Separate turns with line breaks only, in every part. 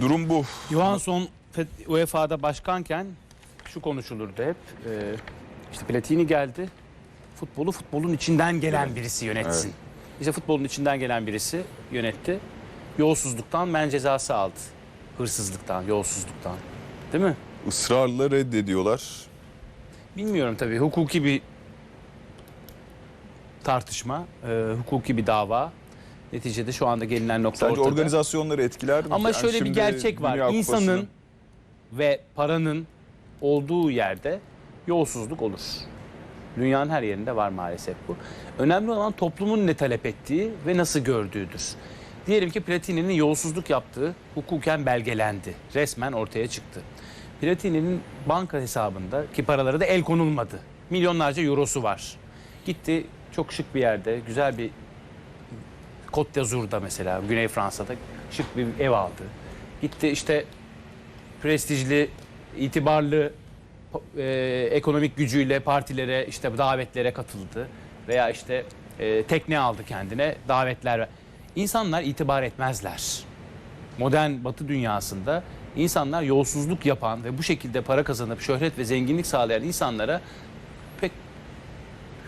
Durum bu.
Johansson UEFA'da başkanken şu konuşulurdu hep. Ee, işte Platini geldi. Futbolu futbolun içinden gelen birisi yönetsin. İşte futbolun içinden gelen birisi yönetti. Yolsuzluktan men cezası aldı. Hırsızlıktan, yolsuzluktan. Değil mi?
Israrla reddediyorlar.
Bilmiyorum tabii. Hukuki bir tartışma, e, hukuki bir dava. Neticede şu anda gelinen nokta
Sence
ortada.
organizasyonları etkiler mi?
Ama
Yani
şöyle bir gerçek var. İnsanın ve paranın olduğu yerde yolsuzluk olur. Dünyanın her yerinde var maalesef bu. Önemli olan toplumun ne talep ettiği ve nasıl gördüğüdür. Diyelim ki Platini'nin yolsuzluk yaptığı hukuken belgelendi. Resmen ortaya çıktı. Platini'nin banka hesabında ki paraları da el konulmadı. Milyonlarca eurosu var. Gitti çok şık bir yerde güzel bir Côte d'Azur'da mesela Güney Fransa'da şık bir ev aldı. Gitti işte prestijli, itibarlı e, ekonomik gücüyle partilere işte davetlere katıldı veya işte e, tekne aldı kendine davetler. İnsanlar itibar etmezler. Modern Batı dünyasında insanlar yolsuzluk yapan ve bu şekilde para kazanıp şöhret ve zenginlik sağlayan insanlara pek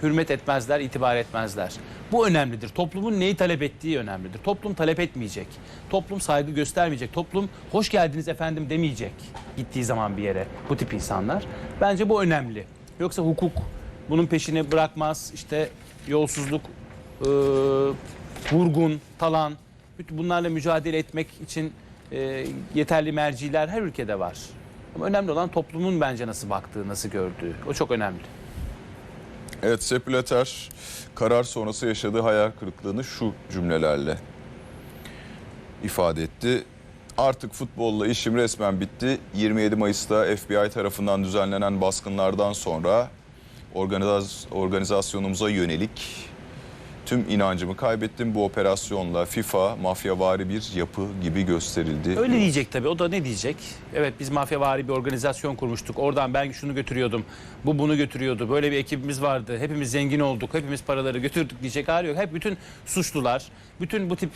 hürmet etmezler, itibar etmezler. Bu önemlidir. Toplumun neyi talep ettiği önemlidir. Toplum talep etmeyecek. Toplum saygı göstermeyecek. Toplum hoş geldiniz efendim demeyecek gittiği zaman bir yere bu tip insanlar. Bence bu önemli. Yoksa hukuk bunun peşini bırakmaz. İşte yolsuzluk, e, vurgun, talan bütün bunlarla mücadele etmek için e, yeterli merciler her ülkede var. Ama önemli olan toplumun bence nasıl baktığı, nasıl gördüğü. O çok önemli.
Evet Sepp Blatter karar sonrası yaşadığı hayal kırıklığını şu cümlelerle ifade etti. Artık futbolla işim resmen bitti. 27 Mayıs'ta FBI tarafından düzenlenen baskınlardan sonra organizas- organizasyonumuza yönelik tüm inancımı kaybettim. Bu operasyonla FIFA mafyavari bir yapı gibi gösterildi.
Öyle diyecek tabii. O da ne diyecek? Evet biz mafyavari bir organizasyon kurmuştuk. Oradan ben şunu götürüyordum. Bu bunu götürüyordu. Böyle bir ekibimiz vardı. Hepimiz zengin olduk. Hepimiz paraları götürdük diyecek hali yok. Hep bütün suçlular, bütün bu tip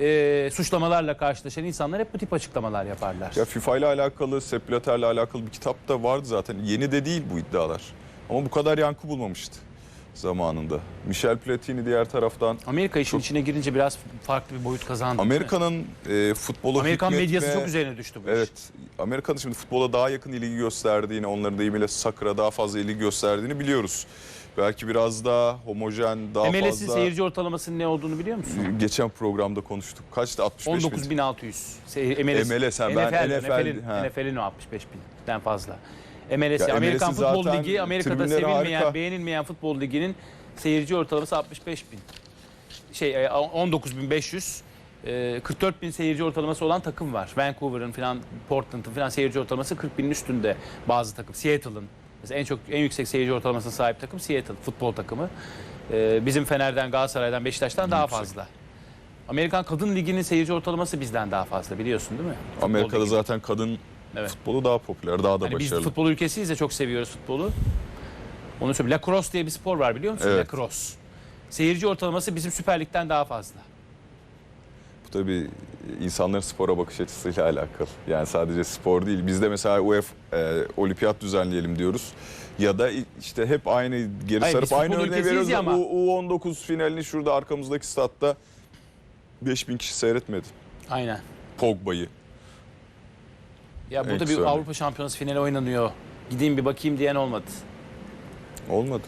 e, suçlamalarla karşılaşan insanlar hep bu tip açıklamalar yaparlar.
Ya FIFA ile alakalı, Sepp Blatter'le alakalı bir kitap da vardı zaten. Yeni de değil bu iddialar. Ama bu kadar yankı bulmamıştı zamanında. Michel Platini diğer taraftan
Amerika işin
Çok-
içine girince biraz farklı bir boyut kazandı.
Amerika'nın e, futbolu
Amerikan
hükmetme-
medyası çok üzerine düştü bu iş.
Evet. Amerika'nın şimdi futbola daha yakın ilgi gösterdiğini, onların deyimiyle soccer'a daha fazla ilgi gösterdiğini biliyoruz. Belki biraz daha homojen, daha
MLS'in
fazla...
seyirci ortalasının ne olduğunu biliyor musun?
Geçen programda konuştuk. Kaçtı? 65 bin.
19.600. Se- MLS.
MLS, ben
NFL,
NFL,
NFL'in,
ha.
NFL'in o 65 binden fazla. MLS,
Ya
Amerikan
MLS'in
Futbol Ligi, Amerika'da sevilmeyen,
harika.
beğenilmeyen futbol liginin seyirci ortalaması 65 bin. Şey, e, 19.500. e, 44 bin seyirci ortalaması olan takım var. Vancouver'ın falan, Portland'ın falan seyirci ortalaması 40 binin üstünde bazı takım. Seattle'ın mesela en çok en yüksek seyirci ortalamasına sahip takım Seattle futbol takımı. E, bizim Fener'den, Galatasaray'dan, Beşiktaş'tan daha fazla. Amerikan Kadın Ligi'nin seyirci ortalaması bizden daha fazla biliyorsun değil mi? Futbol
Amerika'da
ligi.
zaten kadın
Evet.
futbolu daha popüler, daha da
Hani biz
başarılı.
futbol ülkesiyiz de çok seviyoruz futbolu. Onu söyleyeyim. Lacrosse diye bir spor var biliyor musun?
Evet.
Lacrosse. Seyirci ortalaması bizim Süper Lig'den daha fazla.
Bu tabii insanların spora bakış açısıyla alakalı. Yani sadece spor değil. Bizde mesela UEFA e, olimpiyat düzenleyelim diyoruz. Ya da işte hep aynı geri
Hayır,
sarıp
biz
aynı örneği veriyoruz. ama. U, U19 finalini şurada arkamızdaki statta 5000 kişi seyretmedi.
Aynen.
Pogba'yı.
Ya burada bir. Avrupa Şampiyonası finali oynanıyor. Gideyim bir bakayım diyen olmadı.
Olmadı.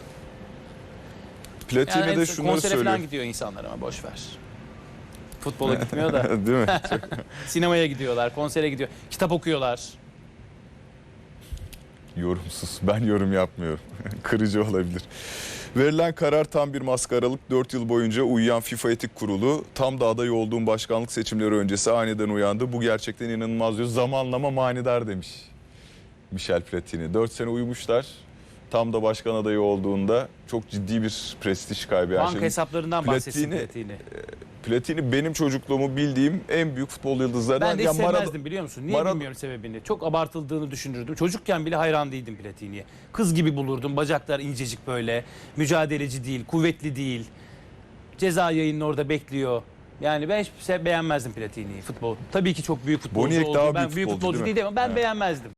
Platini
Yani
de şunları
konsere
söylüyor.
falan gidiyor insanlar ama boş ver. Futbola gitmiyor da
Değil mi?
sinemaya gidiyorlar, konsere gidiyor. Kitap okuyorlar.
Yorumsuz. Ben yorum yapmıyorum. Kırıcı olabilir. Verilen karar tam bir maskaralık. 4 yıl boyunca uyuyan FIFA Etik Kurulu tam da aday olduğum başkanlık seçimleri öncesi aniden uyandı. Bu gerçekten inanılmaz diyor. Zamanlama manidar demiş Michel Platini. 4 sene uyumuşlar. Tam da başkan adayı olduğunda çok ciddi bir prestij kaybı.
Banka
şimdi
hesaplarından bahsetsin
Platini-
Platini.
Platini benim çocukluğumu bildiğim en büyük futbol yıldızlarından.
Ben de
Ya
hiç
Marad-
sevmezdim biliyor musun? Niye
Marad-
bilmiyorum sebebini. Çok abartıldığını düşünürdüm. Çocukken bile hayran değildim Platini'ye. Kız gibi bulurdum. Bacaklar incecik böyle. Mücadeleci değil, kuvvetli değil. Ceza yayının orada bekliyor. Yani ben hiç beğenmezdim Platini'yi futbol. Tabii ki çok büyük futbolcu
Boniek
oldu.
daha
ben
büyük
büyük
futbolcu
futbolcu
değil mi?
değil ama ben
Evet.
beğenmezdim.